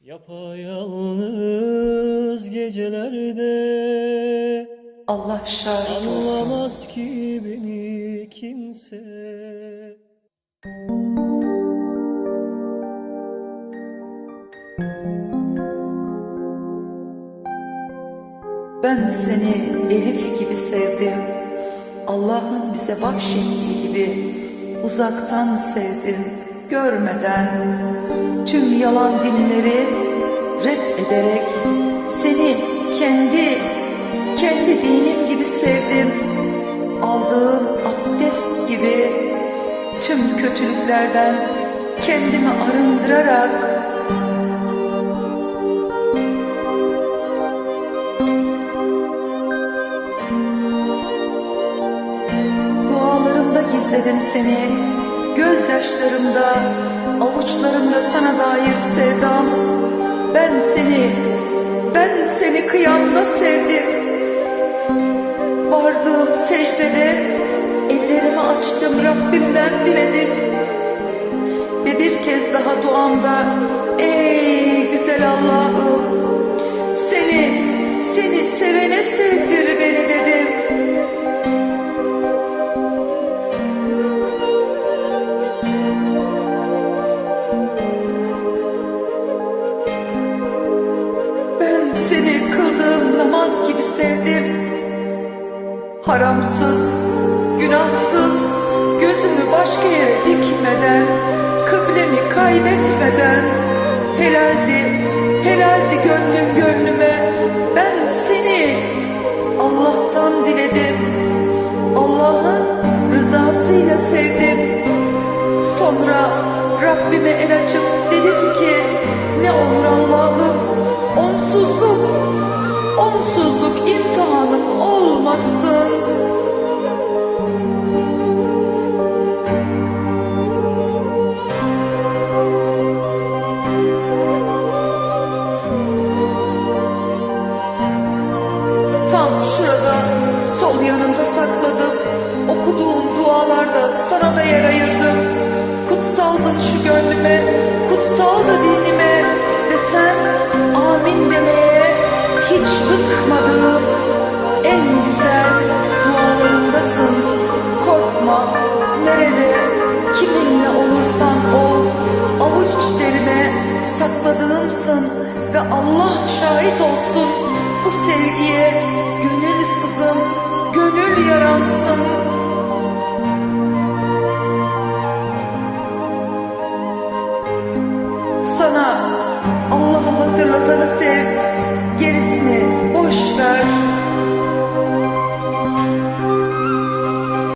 Yapayalnız gecelerde Allah şahit olsun. Anlamaz ki beni kimse Ben seni Elif gibi sevdim. Allah'ın bize bahşettiği gibi uzaktan sevdim, görmeden. Tüm yalan dinleri red ederek seni kendi, kendi dinim gibi sevdim. Aldığım abdest gibi tüm kötülüklerden kendimi arındırarak Dualarımda gizledim seni, gözyaşlarımda, avuçlarımda sana dair sevdam. Ben seni, ben seni kıyamda sevdim. Haramsız, günahsız, gözümü başka yere dikmeden, kıblemi kaybetmeden, helaldi, helaldi gönlüm gönlüme. Ben seni Allah'tan diledim. Allah'ın rızasıyla sevdim. Sonra Rabbime el açıp dedim ki ne olur Allah'ım onsuzluk, onsuzluk şu gönlüme, kutsal da dinime ve sen amin demeye hiç bıkmadığım en güzel dualarımdasın. Korkma, nerede, kiminle olursan ol, avuç içlerime sakladığımsın ve Allah şahit olsun bu sevgiye gönül sızım, gönül yaramsın. bana. Allah'ı hatırlatanı sev.